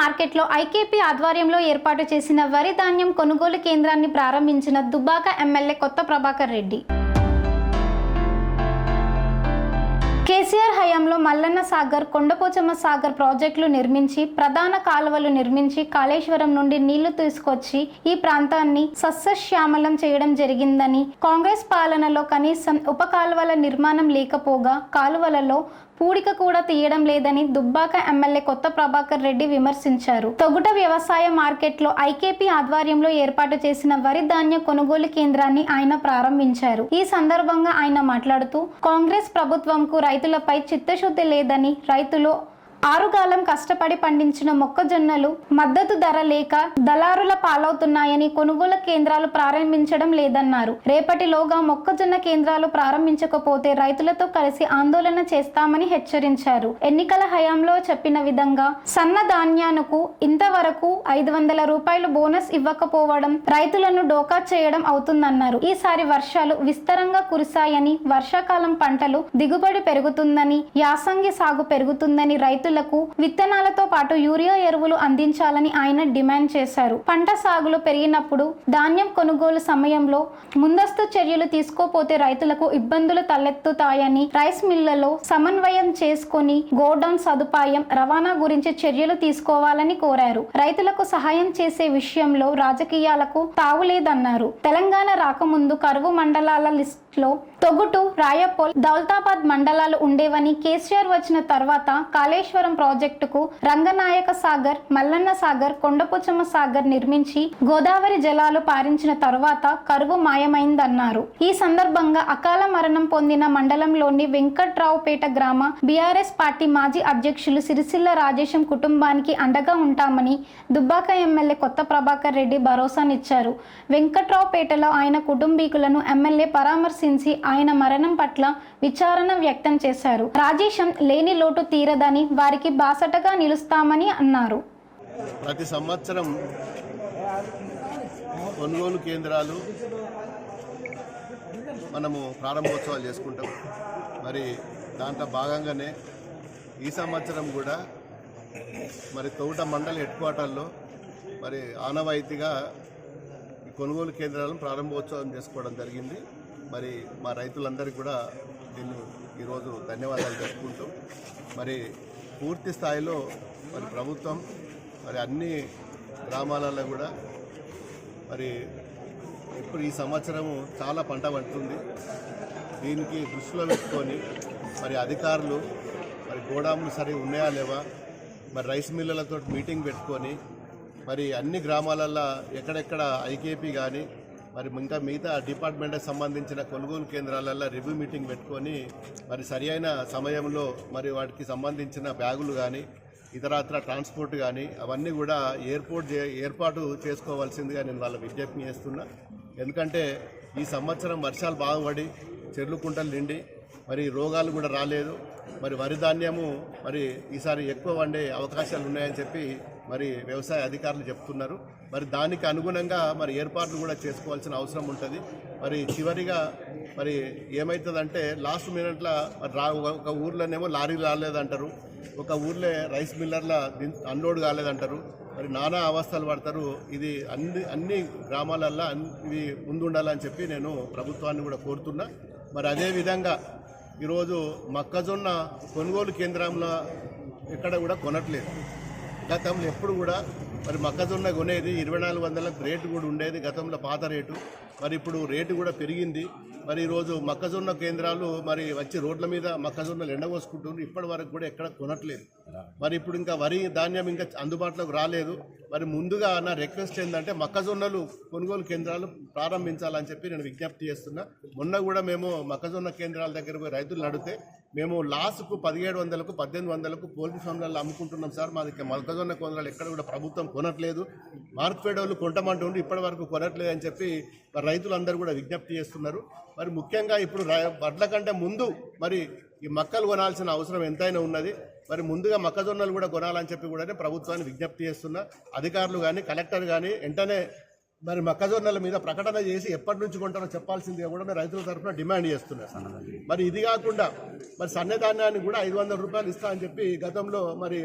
మార్కెట్లో ఐకేపీ ఆధ్వర్యంలో ఏర్పాటు చేసిన వరి ధాన్యం కొనుగోలు కేంద్రాన్ని ప్రారంభించిన దుబ్బాక ఎమ్మెల్యే కొత్త ప్రభాకర్ రెడ్డి. కేసీఆర్ హయాంలో మల్లన్న సాగర్ కొండపోచమ్మ సాగర్ ప్రాజెక్టులు నిర్మించి ప్రధాన కాలువలు నిర్మించి కాళేశ్వరం నుండి నీళ్ళు తీసుకొచ్చి ఈ ప్రాంతాన్ని సస్యశ్యామలం చేయడం జరిగిందని కాంగ్రెస్ పాలనలో కనీసం ఉప కాలువల నిర్మాణం లేకపోగా కాలువలలో పూడిక కూడా తీయడం లేదని దుబ్బాక ఎమ్మెల్యే కొత్త ప్రభాకర్ రెడ్డి విమర్శించారు. తొగుట వ్యవసాయ మార్కెట్లో ఐకేపీ ఆధ్వర్యంలో ఏర్పాటు చేసిన వరి ధాన్య కొనుగోలు కేంద్రాన్ని ఆయన ప్రారంభించారు. ఈ సందర్భంగా ఆయన మాట్లాడుతూ కాంగ్రెస్ ప్రభుత్వంకు రైతులపై చిత్తశుద్ధి లేదని రైతులు ఆరుగాలం కష్టపడి పండించిన మొక్కజొన్నలు మద్దతు ధర లేక దళారుల పాలవుతున్నాయని కొనుగోలు కేంద్రాలు ప్రారంభించడం లేదన్నారు. రేపటిలోగా మొక్కజొన్న కేంద్రాలు ప్రారంభించకపోతే రైతులతో కలిసి ఆందోళన చేస్తామని హెచ్చరించారు. ఎన్నికల హయాంలో చెప్పిన విధంగా సన్న ధాన్యానికి ఇంతవరకు ఐదు వందల రూపాయలు బోనస్ ఇవ్వకపోవడం రైతులను డోకా చేయడం అవుతుందన్నారు. ఈసారి వర్షాలు విస్తరంగా కురిశాయని వర్షాకాలం పంటలు దిగుబడి పెరుగుతుందని యాసంగి సాగు పెరుగుతుందని రైతులకు విత్తనాలతో పాటు యూరియా ఎరువులు అందించాలని ఆయన డిమాండ్ చేశారు. పంట సాగులు పెరిగినప్పుడు ధాన్యం కొనుగోలు సమయంలో ముందస్తు చర్యలు తీసుకోపోతే రైతులకు ఇబ్బందులు తలెత్తుతాయని రైస్ మిల్లలో సమన్వయం చేసుకొని గోడౌన్ సదుపాయం రవాణా గురించి చర్యలు తీసుకోవాలని కోరారు. రైతులకు సహాయం చేసే విషయంలో రాజకీయాలకు తావులేదన్నారు. తెలంగాణ రాకముందు కరువు మండలాల లో తొగుటు రాయపోల్ దౌల్తాబాద్ మండలాలు ఉండేవని కేసీఆర్ వచ్చిన తర్వాత కాళేశ్వరం ప్రాజెక్టుకు రంగనాయక సాగర్ మల్లన్న సాగర్ కొండపోచమ్మ సాగర్ నిర్మించి గోదావరి జలాలు పారించిన తర్వాత కరువు మాయమైందన్నారు. ఈ సందర్భంగా అకాల మరణం పొందిన మండలంలోని వెంకట్రావుపేట గ్రామ బీఆర్ఎస్ పార్టీ మాజీ అధ్యక్షులు సిరిసిల్ల రాజేశం కుటుంబానికి అండగా ఉంటామని దుబ్బాక ఎమ్మెల్యే కొత్త ప్రభాకర్ రెడ్డి భరోసానిచ్చారు. వెంకట్రావుపేటలో ఆయన కుటుంబీకులను ఎమ్మెల్యే పరామర్శ విమర్శించి ఆయన మరణం పట్ల విచారణ వ్యక్తం చేశారు. రాజేశం లేని లోటు తీరదని వారికి బాసటగా నిలుస్తామని అన్నారు. ప్రతి సంవత్సరం కొనుగోలు కేంద్రాలు మనము ప్రారంభోత్సవాలు చేసుకుంటాం. మరి దాంట్లో భాగంగానే ఈ సంవత్సరం కూడా మరి తౌట మండలి హెడ్ క్వార్టర్లో మరి ఆనవాయితీగా ఈ కొనుగోలు కేంద్రాలను ప్రారంభోత్సవం చేసుకోవడం జరిగింది. మరి మా రైతులందరికీ కూడా దీన్ని ఈరోజు ధన్యవాదాలు తెలుపుకుంటూ మరి పూర్తి స్థాయిలో మరి ప్రభుత్వం మరి అన్ని గ్రామాలలో కూడా మరి ఇప్పుడు ఈ సంవత్సరము చాలా పంట పడుతుంది. దీనికి దృష్టిలో పెట్టుకొని మరి అధికారులు మరి గోడాములు సరి ఉన్నాయా లేవా మరి రైస్ మిల్లలతో మీటింగ్ పెట్టుకొని మరి అన్ని గ్రామాలల్లో ఎక్కడెక్కడ ఐకేపీ కానీ మరి ఇంకా మిగతా డిపార్ట్మెంట్కి సంబంధించిన కొనుగోలు కేంద్రాలలో రివ్యూ మీటింగ్ పెట్టుకొని మరి సరి అయిన సమయంలో మరి వాటికి సంబంధించిన బ్యాగులు కానీ ఇతరత్ర ట్రాన్స్పోర్ట్ కానీ అవన్నీ కూడా ఎయిర్పోర్ట్ చే- ఏర్పాటు చేసుకోవాల్సిందిగా నేను వాళ్ళ విజ్ఞప్తి చేస్తున్నా. ఎందుకంటే ఈ సంవత్సరం వర్షాలు బాగుపడి చెర్లు కుంటలు నిండి మరి రోగాలు కూడా రాలేదు. మరి వరి ధాన్యము మరి ఈసారి ఎక్కువ వండే అవకాశాలు ఉన్నాయని చెప్పి మరి వ్యవసాయ అధికారులు చెప్తున్నారు. మరి దానికి అనుగుణంగా మరి ఏర్పాట్లు కూడా చేసుకోవాల్సిన అవసరం ఉంటుంది. మరి చివరిగా మరి ఏమవుతుందంటే లాస్ట్ మినిట్లో మరి రా ఒక- ఊర్లోనేమో లారీలు రాలేదంటారు. ఒక ఊర్లో రైస్ మిల్లర్ల అన్లోడ్ కాలేదంటారు. మరి నానా అవస్థలు పడతారు. ఇది అన్ని అన్ని గ్రామాలల్లో ఇది ఇవి ముందుండాలని చెప్పి నేను ప్రభుత్వాన్ని కూడా కోరుతున్నా. మరి అదే విధంగా ఈరోజు మొక్కజొన్న కొనుగోలు కేంద్రంలో ఎక్కడ కూడా కొనట్లేదు. గతంలో ఎప్పుడు కూడా మరి మొక్కజొన్న కొనేది ఇరవై నాలుగు వందలకు రేటు కూడా ఉండేది గతంలో పాత రేటు. మరి ఇప్పుడు రేటు కూడా పెరిగింది. మరి ఈరోజు మొక్కజొన్న కేంద్రాలు మరి వచ్చి రోడ్ల మీద మొక్కజొన్నలు ఎండగోసుకుంటున్నారు ఇప్పటి వరకు కూడా ఎక్కడ కొనట్లేదు. మరి ఇప్పుడు ఇంకా వరి ధాన్యం ఇంకా అందుబాటులోకి రాలేదు. మరి ముందుగా నా రిక్వెస్ట్ ఏంటంటే మొక్కజొన్నలు కొనుగోలు కేంద్రాలు ప్రారంభించాలని చెప్పి నేను విజ్ఞప్తి చేస్తున్నా. మొన్న కూడా మేము మొక్కజొన్న కేంద్రాల దగ్గర పోయి రైతులు నడితే మేము లాస్ట్కు పదిహేడు వందలకు పద్దెనిమిది వందలకు పోల్ట్రీ ఫామ్లలో అమ్ముకుంటున్నాం సార్. మాది మొక్కజొన్న కేంద్రాలు ఎక్కడ కూడా ప్రభుత్వం కొనట్లేదు. మార్కెట్ వాళ్ళు కొంటమంటుండి ఇప్పటి వరకు కొనట్లేదు అని చెప్పి మరి రైతులందరూ కూడా విజ్ఞప్తి చేస్తున్నారు. మరి ముఖ్యంగా ఇప్పుడు వడ్ల కంటే ముందు మరి ఈ మక్కలు కొనాల్సిన అవసరం ఎంతైనా ఉన్నది. మరి ముందుగా మొక్కజొన్నలు కూడా కొనాలని చెప్పి కూడా ప్రభుత్వాన్ని విజ్ఞప్తి చేస్తున్నా. అధికారులు కానీ కలెక్టర్ కానీ వెంటనే మరి మొక్కజొన్నల మీద ప్రకటన చేసి ఎప్పటి నుంచి కొంటారో చెప్పాల్సిందిగా కూడా మేము రైతుల తరఫున డిమాండ్ చేస్తున్నారు మరి ఇది కాకుండా మరి సన్నధాన్యాన్ని కూడా ఐదు వందల రూపాయలు ఇస్తా అని చెప్పి గతంలో మరి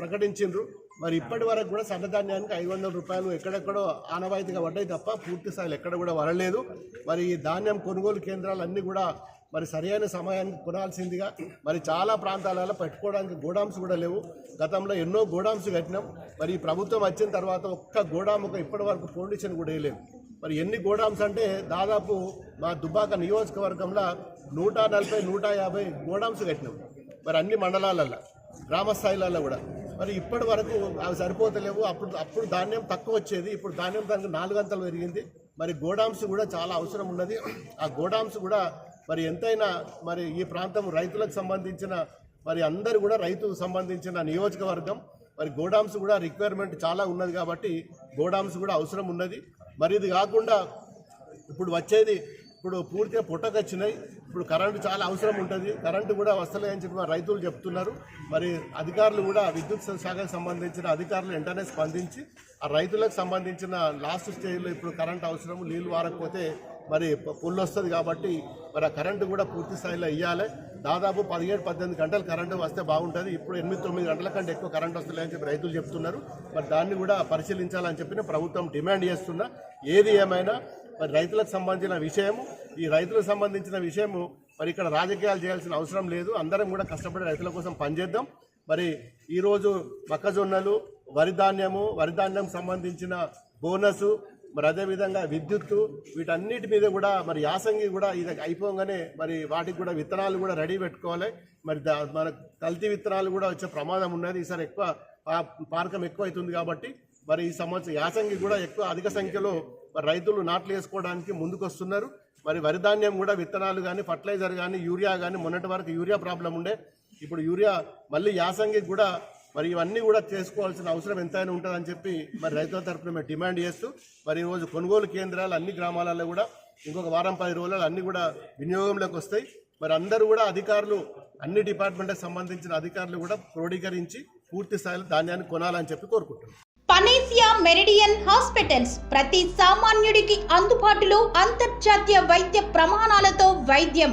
ప్రకటించిండ్రు. మరి ఇప్పటి వరకు కూడా సన్నధాన్యానికి ఐదు వందల రూపాయలు ఎక్కడెక్కడో ఆనవాయితీగా పడ్డాయి తప్ప పూర్తి స్థాయిలో ఎక్కడ కూడా వరలేదు. మరి ఈ ధాన్యం కొనుగోలు కేంద్రాలు అన్నీ కూడా మరి సరైన సమయానికి కొనాల్సిందిగా మరి చాలా ప్రాంతాలలో పెట్టుకోవడానికి గోడామ్స్ కూడా లేవు. గతంలో ఎన్నో గోడామ్స్ కట్టినాం. మరి ఈ ప్రభుత్వం వచ్చిన తర్వాత ఒక్క గోడాముకు ఇప్పటి వరకు ఫౌండేషన్ కూడా వేయలేదు. మరి ఎన్ని గోడామ్స్ అంటే దాదాపు మా దుబ్బాక నియోజకవర్గంలో నూట నలభై నూట యాభై గోడామ్స్ కట్టినాం. మరి అన్ని మండలాలలో గ్రామ స్థాయిలలో కూడా. మరి ఇప్పటి వరకు అవి సరిపోతలేవు. అప్పుడు అప్పుడు ధాన్యం తక్కువ వచ్చేది. ఇప్పుడు ధాన్యం దానికి నాలుగంతలు పెరిగింది. మరి గోడామ్స్ కూడా చాలా అవసరం ఉన్నది. ఆ గోడామ్స్ కూడా మరి ఎంతైనా మరి ఈ ప్రాంతం రైతులకు సంబంధించిన మరి అందరు కూడా రైతు సంబంధించిన నియోజకవర్గం మరి గోడామ్స్ కూడా రిక్వైర్మెంట్ చాలా ఉన్నది కాబట్టి గోడామ్స్ కూడా అవసరం ఉన్నది. మరి ఇది కాకుండా ఇప్పుడు వచ్చేది ఇప్పుడు పూర్తిగా పుట్టకొచ్చినాయి ఇప్పుడు కరెంటు చాలా అవసరం ఉంటుంది. కరెంటు కూడా వస్తలేదని చెప్పి మరి రైతులు చెప్తున్నారు. మరి అధికారులు కూడా విద్యుత్ శాఖకు సంబంధించిన అధికారులు వెంటనే స్పందించి ఆ రైతులకు సంబంధించిన లాస్ట్ స్టేజ్లో ఇప్పుడు కరెంటు అవసరం నీళ్ళు వారకపోతే మరి పుల్లు వస్తుంది కాబట్టి మరి ఆ కరెంటు కూడా పూర్తి స్థాయిలో ఇవ్వాలి దాదాపు పదిహేడు పద్దెనిమిది గంటలు కరెంటు వస్తే బాగుంటుంది. ఇప్పుడు ఎనిమిది తొమ్మిది గంటల కంటే ఎక్కువ కరెంట్ వస్తుందని చెప్పి రైతులు చెప్తున్నారు. మరి దాన్ని కూడా పరిశీలించాలని చెప్పిన ప్రభుత్వం డిమాండ్ చేస్తున్నా. ఏది ఏమైనా మరి రైతులకు సంబంధించిన విషయము ఈ రైతులకు సంబంధించిన విషయము మరి ఇక్కడ రాజకీయాలు చేయాల్సిన అవసరం లేదు. అందరం కూడా కష్టపడి రైతుల కోసం పనిచేద్దాం. మరి ఈరోజు మొక్కజొన్నలు వరి ధాన్యము వరి ధాన్యం సంబంధించిన బోనసు మరి అదేవిధంగా విద్యుత్తు వీటన్నిటి మీద కూడా మరి యాసంగి కూడా ఇది అయిపోగానే మరి వాటికి కూడా విత్తనాలు కూడా రెడీ పెట్టుకోవాలి. మరి మన కల్తీ విత్తనాలు కూడా వచ్చే ప్రమాదం ఉన్నది. ఈసారి ఎక్కువ పారకం ఎక్కువ అవుతుంది కాబట్టి మరి ఈ సంవత్సరం యాసంగి కూడా ఎక్కువ అధిక సంఖ్యలో మరి రైతులు నాట్లు వేసుకోవడానికి ముందుకు వస్తున్నారు మరి వరి ధాన్యం కూడా విత్తనాలు కానీ ఫర్టిలైజర్ కానీ యూరియా కానీ మొన్నటి వరకు యూరియా ప్రాబ్లం ఉండే. ఇప్పుడు యూరియా మళ్ళీ యాసంగి కూడా మరి ఇవన్నీ కూడా చేసుకోవాల్సిన అవసరం ఎంతైనా ఉంటుందని చెప్పి మరి రైతుల తరఫున మేము డిమాండ్ చేస్తూ మరి ఈరోజు కొనుగోలు కేంద్రాలు అన్ని గ్రామాలలో కూడా ఇంకొక వారం పది రోజులలో అన్ని కూడా వినియోగంలోకి వస్తాయి. మరి అందరూ కూడా అధికారులు అన్ని డిపార్ట్మెంట్కి సంబంధించిన అధికారులు కూడా క్రోడీకరించి పూర్తి స్థాయిలో ధాన్యాన్ని కొనాలని చెప్పి కోరుకుంటున్నాం. పనేసియా మెరిడియన్ హాస్పిటల్స్ ప్రతి సామాన్యుడికి అందుబాటులో అంతర్జాతీయ వైద్య ప్రమాణాలతో వైద్యం.